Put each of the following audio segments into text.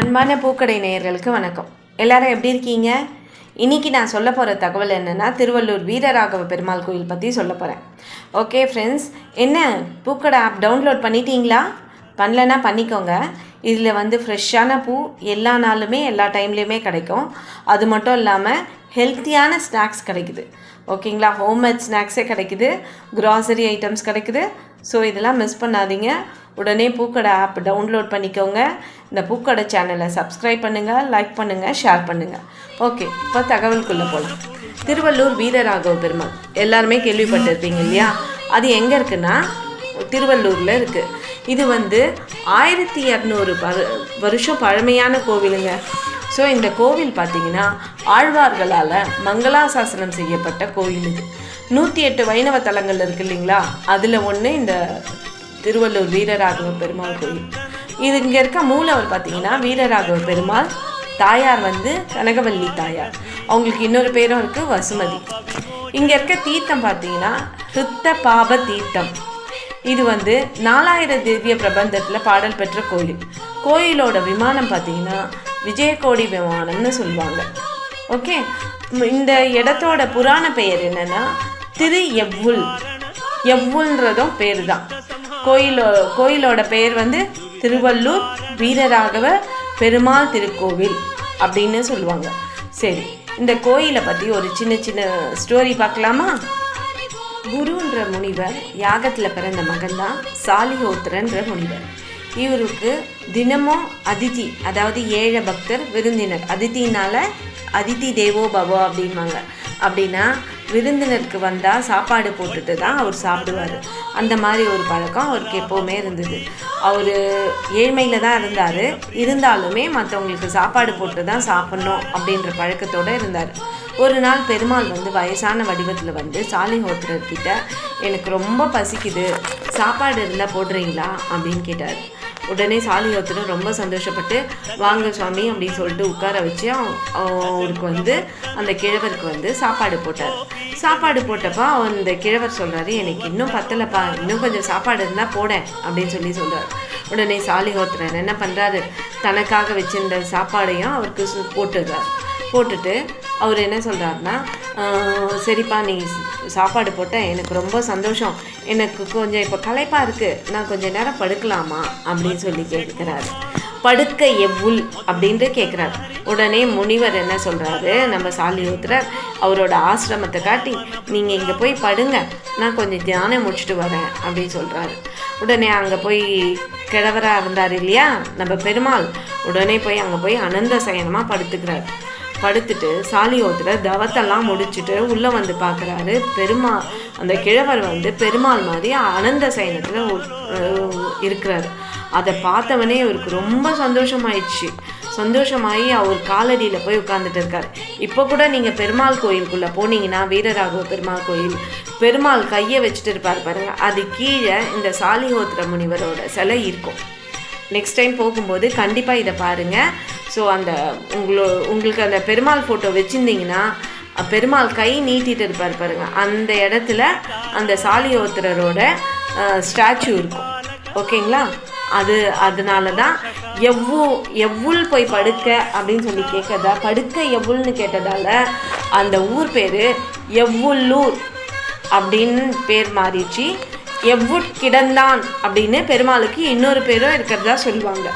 அன்பான பூக்கடை நேயர்களுக்கு வணக்கம். எல்லாரும் எப்படி இருக்கீங்க? இன்னைக்கு நான் சொல்ல போகிற தகவல் என்னென்னா திருவள்ளூர் வீரராகவ பெருமாள் கோயில் பற்றி சொல்ல போகிறேன் ஓகே ஃப்ரெண்ட்ஸ் என்ன? பூக்கடை ஆப் டவுன்லோட் பண்ணிட்டீங்களா? பண்ணலன்னா பண்ணிக்கோங்க. இதில் வந்து ஃப்ரெஷ்ஷான பூ எல்லா நாளுமே எல்லா டைம்லேயுமே கிடைக்கும். அது மட்டும் இல்லாமல் ஹெல்த்தியான ஸ்நாக்ஸ் கிடைக்குது. ஓகேங்களா ஹோம்மேட் ஸ்நாக்ஸே கிடைக்குது. க்ராசரி ஐட்டம்ஸ் கிடைக்குது. ஸோ இதெல்லாம் மிஸ் பண்ணாதீங்க. உடனே பூக்கடை ஆப் டவுன்லோட் பண்ணிக்கோங்க. இந்த பூக்கடை சேனலை சப்ஸ்கிரைப் பண்ணுங்கள் லைக் பண்ணுங்கள் ஷேர் பண்ணுங்கள் ஓகே இப்போ தகவலுக்குள்ளே போகலாம் திருவள்ளூர் வீரராகவ பெருமாள். எல்லாருமே கேள்விப்பட்டிருப்பீங்க இல்லையா? அது எங்கே இருக்குன்னா திருவள்ளூரில் இருக்குது இது வந்து ஆயிரத்தி இரநூறு வருஷம் பழமையான கோவிலுங்க. ஸோ இந்த கோவில் பார்த்தீங்கன்னா ஆழ்வார்களால் மங்களாசாசனம் செய்யப்பட்ட கோவில் இது. நூற்றி எட்டு வைணவ தலங்கள் இருக்கு இல்லைங்களா? அதில் ஒன்று இந்த திருவள்ளூர் வீரராகவ பெருமாள் கோயில். இது இங்கே இருக்க மூலவர் பார்த்தீங்கன்னா வீரராகவ பெருமாள் தாயார் வந்து கனகவல்லி தாயார். அவங்களுக்கு இன்னொரு பேரும் இருக்குது வசுமதி. இங்கே இருக்க தீர்த்தம் பார்த்தீங்கன்னா ஹிருத்த பாப தீர்த்தம். இது வந்து நாலாயிரம் திவ்ய பிரபந்தத்தில் பாடல் பெற்ற கோயில். கோயிலோட விமானம் பார்த்தீங்கன்னா விஜயகோடி விமானம்னு சொல்லுவாங்க. ஓகே? இந்த இடத்தோட புராண பெயர் என்னன்னா திரு எவ்வுல் எவ்வுல்ன்றதும் பேர் தான் கோயிலோ கோயிலோட பெயர் வந்து திருவள்ளூர் வீரராகவ பெருமாள் திருக்கோவில் அப்படின்னு சொல்லுவாங்க. சரி இந்த கோயிலை பற்றி ஒரு சின்ன சின்ன ஸ்டோரி பார்க்கலாமா? குருன்ற முனிவர் யாகத்தில் பிறந்த மகன் தான் சாலிஹோத்திரன்ற முனிவர். இவருக்கு தினமும் அதிதி அதாவது ஏழை பக்தர் விருந்தினர். அதித்தினால அதிதி தேவோ பவோ அப்படின்வாங்க. அப்படின்னா விருந்தினருக்கு வந்தால் சாப்பாடு போட்டுட்டு தான் அவர் சாப்பிடுவார். அந்த மாதிரி ஒரு பழக்கம் அவருக்கு எப்போவுமே இருந்தது. அவர் ஏழ்மையில் தான் இருந்தார். இருந்தாலுமே மற்றவங்களுக்கு சாப்பாடு போட்டு தான் சாப்பிட்ணும் அப்படின்ற பழக்கத்தோடு இருந்தார். ஒரு நாள் பெருமாள் வந்து வயசான வடிவத்தில் வந்து சாலிஹோத்திரர்கிட்ட எனக்கு ரொம்ப பசிக்குது. சாப்பாடு இருந்தால் போடுறீங்களா? அப்படின்னு கேட்டார். உடனே சாலிஹோத்திரர் ரொம்ப சந்தோஷப்பட்டு வாங்க சுவாமி அப்படின்னு சொல்லிட்டு உட்கார வச்சு அவருக்கு வந்து அந்த கிழவருக்கு வந்து சாப்பாடு போட்டார். சாப்பாடு போட்டப்ப அந்த கிழவர் சொல்கிறாரு எனக்கு இன்னும் பத்தலைப்பா. இன்னும் கொஞ்சம் சாப்பாடு இருந்தால் போடேன் அப்படின்னு சொல்லி சொல்கிறார் உடனே சாலிஹோத்திரன் என்ன பண்ணுறாரு தனக்காக வச்சிருந்த சாப்பாடையும் அவருக்கு போட்டுடுறார். போட்டுட்டு அவர் என்ன சொல்கிறாருன்னா சரிப்பா நீ சாப்பாடு போட்ட எனக்கு ரொம்ப சந்தோஷம். எனக்கு கொஞ்சம் இப்போ களைப்பாக இருக்குது நான் கொஞ்சம் நேரம் படுக்கலாமா? அப்படின்னு சொல்லி கேட்குறாரு படுக்க எவ்வுள் அப்படின்ட்டு கேட்குறாரு உடனே முனிவர் என்ன சொல்கிறாரு நம்ம சாலியோத்திரர் அவரோட ஆசிரமத்தை காட்டி நீங்கள் இங்கே போய் படுங்க. நான் கொஞ்சம் தியானம் முடிச்சுட்டு வரேன் அப்படின்னு சொல்கிறாரு உடனே அங்கே போய் கிழவராக இருந்தார் இல்லையா? நம்ம பெருமாள் உடனே போய் அங்கே போய் அனந்த சயனமாக படுத்துக்கிறார். படுத்துட்டு சாலியோத்திரர் தவத்தெல்லாம் முடிச்சுட்டு உள்ளே வந்து பார்க்குறாரு பெருமா அந்த கிழவர் வந்து பெருமாள் மாதிரி அனந்த சயனத்தில் இருக்கிறாரு. அதை பார்த்தவனே அவருக்கு ரொம்ப சந்தோஷமாயிடுச்சு. சந்தோஷமாயி அவர் காலடியில் போய் உட்காந்துட்டு இருக்கார். இப்போ கூட நீங்கள் பெருமாள் கோயிலுக்குள்ளே போனீங்கன்னா வீரராகவ பெருமாள் கோயில் பெருமாள் கையை வச்சுட்டு இருப்பார் பாருங்கள் அது கீழே இந்த சாலிஹோத்திர முனிவரோட சிலை இருக்கும். நெக்ஸ்ட் டைம் போகும்போது கண்டிப்பாக இதை பாருங்கள் ஸோ அந்த உங்களோ உங்களுக்கு அந்த பெருமாள் ஃபோட்டோ வச்சுருந்தீங்கன்னா பெருமாள் கை நீட்டிட்டு இருப்பார் பாருங்க. அந்த இடத்துல அந்த சாலியோத்திரரோட ஸ்டாச்சு இருக்கும். ஓகேங்களா அது அதனால தான் எவ்வு எவ்வுள் போய் படுக்க அப்படின்னு சொல்லி கேட்கறதா படுக்க எவ்வுள்னு கேட்டதால அந்த ஊர் பேர் எவ்வுள்ளூர் அப்படின்னு பேர் மாறிடுச்சு. எவ்வுட் கிடந்தான் அப்படின்னு பெருமாளுக்கு இன்னொரு பேரும் இருக்கிறதா சொல்லுவாங்க.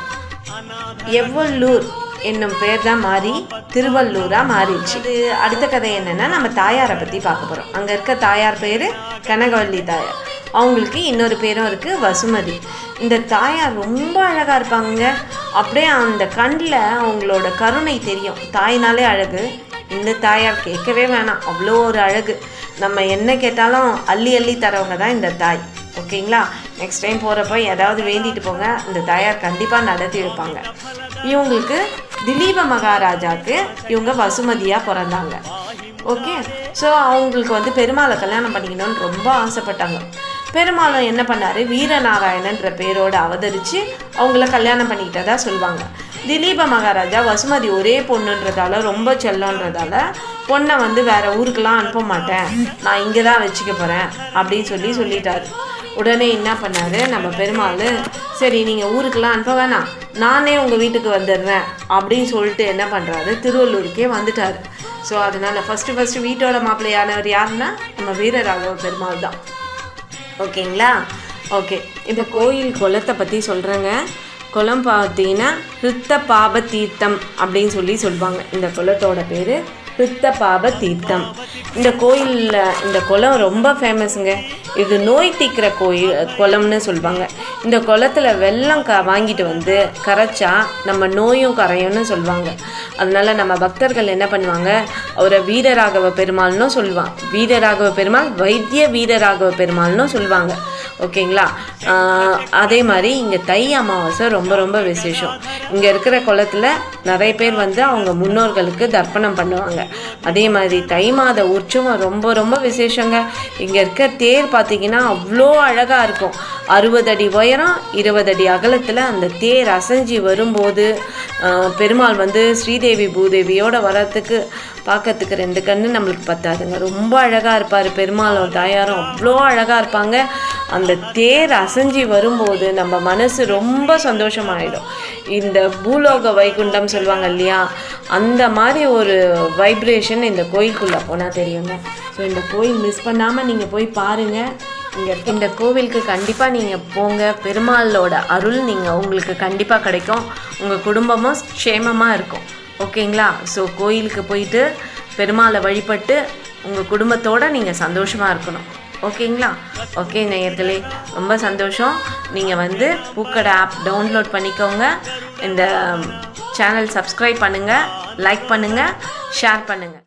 எவ்வள்ளூர் என்னும் பேர் தான் மாறி திருவள்ளூராக மாறிடுச்சு. இது அடுத்த கதை என்னென்னா நம்ம தாயாரை பற்றி பார்க்க போகிறோம் அங்கே இருக்க தாயார் பேர் கனகவல்லி தாயார். அவங்களுக்கு இன்னொரு பேரும் இருக்குது வசுமதி. இந்த தாயார் ரொம்ப அழகாக இருப்பாங்க அப்படியே அந்த கண்ணில் அவங்களோட கருணை தெரியும். தாய்னாலே அழகு. இந்த தாயார் கேட்கவே வேணாம். அவ்வளோ ஒரு அழகு. நம்ம என்ன கேட்டாலும் அள்ளி அள்ளி தரவங்க தான் இந்த தாய். ஓகேங்களா? நெக்ஸ்ட் டைம் போகிறப்ப ஏதாவது வேண்டிட்டு போங்க. இந்த தாயார் கண்டிப்பாக நடத்தி இருப்பாங்க இவங்களுக்கு திலீப மகாராஜாவுக்கு இவங்க வசுமதியாக பிறந்தாங்க. ஓகே? ஸோ அவங்களுக்கு வந்து பெருமாளை கல்யாணம் பண்ணிக்கணும்னு ரொம்ப ஆசைப்பட்டாங்க. பெருமாளும் என்ன பண்ணார்? வீரநாராயணன்ற பேரோடு அவதரித்து அவங்கள கல்யாணம் பண்ணிக்கிட்டதா சொல்லுவாங்க. திலீப மகாராஜா வசுமதி ஒரே பொண்ணுன்றதால ரொம்ப செல்லன்றதால பொண்ணை வந்து வேறு ஊருக்கெலாம் அனுப்ப மாட்டேன். நான் இங்கே தான் வச்சுக்க போகிறேன் அப்படின்னு சொல்லி சொல்லிட்டாரு. உடனே என்ன பண்ணாரு? நம்ம பெருமாள் சரி நீங்கள் ஊருக்கெலாம் அனுப்ப வேணாம். நானே உங்கள் வீட்டுக்கு வந்துடுறேன். அப்படின்னு சொல்லிட்டு என்ன பண்ணுறாரு திருவள்ளூருக்கே வந்துட்டார். ஸோ அதனால் ஃபஸ்ட்டு ஃபஸ்ட்டு வீட்டோட மாப்பிள்ளையானவர் யாருன்னா நம்ம வீரராகவ பெருமாள் தான். ஓகேங்களா? ஓகே. இந்த கோயில் குளத்தை பற்றி சொல்கிறேங்க குளம் பார்த்தீங்கன்னா ஹிருத்த பாப தீர்த்தம் அப்படின்னு சொல்லி சொல்லுவாங்க. இந்த குளத்தோட பேர் பித்த பாப தீர்த்தம் இந்த கோயிலில் இந்த குளம் ரொம்ப ஃபேமஸுங்க இது நோய் தீக்கிற கோயில் குளம்னு சொல்லுவாங்க இந்த குளத்தில் வெள்ளம் க வாங்கிட்டு வந்து கரைச்சா நம்ம நோயும் கரையும்னு சொல்லுவாங்க அதனால் நம்ம பக்தர்கள் என்ன பண்ணுவாங்க? அவரை வீரராகவ பெருமாள்னும் சொல்லுவான் வீரராகவ பெருமாள் வைத்திய வீரராகவ பெருமாள்னும் சொல்லுவாங்க ஓகேங்களா? அதே மாதிரி இங்கே தை அமாவாசை ரொம்ப ரொம்ப விசேஷம். இங்கே இருக்கிற குளத்தில் நிறைய பேர் வந்து அவங்க முன்னோர்களுக்கு தர்ப்பணம் பண்ணுவாங்க. அதே மாதிரி தை மாத உற்சவம் ரொம்ப ரொம்ப விசேஷங்க. இங்கே இருக்க தேர் பார்த்தீங்கன்னா அவ்வளோ அழகாக இருக்கும். அறுபது அடி உயரம் இருபது அடி அகலத்தில் அந்த தேர் அசைஞ்சு வரும்போது பெருமாள் வந்து ஸ்ரீதேவி பூதேவியோட வரத்துக்கு பார்க்கறதுக்கு ரெண்டு கண்ணு நம்மளுக்கு பத்தாதுங்க. ரொம்ப அழகாக இருப்பார் பெருமாளோட தாயாரும். அவ்வளோ அழகாக இருப்பாங்க. அந்த தேர் அசைஞ்சு வரும்போது நம்ம மனசு ரொம்ப சந்தோஷமாயிடும். இந்த பூலோக வைகுண்டம் சொல்லுவாங்க இல்லையா? அந்த மாதிரி ஒரு வைப்ரேஷன் இந்த கோயிலுக்குள்ளே போனால் தெரியுங்க. ஸோ இந்த கோயில் மிஸ் பண்ணாமல் நீங்கள் போய் பாருங்கள் இந்த கோவிலுக்கு கண்டிப்பாக நீங்கள் போங்க. பெருமாளோட அருள் நீங்கள் உங்களுக்கு கண்டிப்பாக கிடைக்கும். உங்கள் குடும்பமும் க்ஷேமமாக இருக்கும். ஓகேங்களா? ஸோ கோயிலுக்கு போயிட்டு பெருமாளை வழிபட்டு உங்கள் குடும்பத்தோடு நீங்கள் சந்தோஷமாக இருக்கணும். ஓகேங்களா? ஓகே நேயர்களே. ரொம்ப சந்தோஷம். நீங்கள் வந்து பூக்கடை ஆப் டவுன்லோட் பண்ணிக்கோங்க. இந்த சேனல் சப்ஸ்கிரைப் பண்ணுங்கள் லைக் பண்ணுங்கள் ஷேர் பண்ணுங்கள்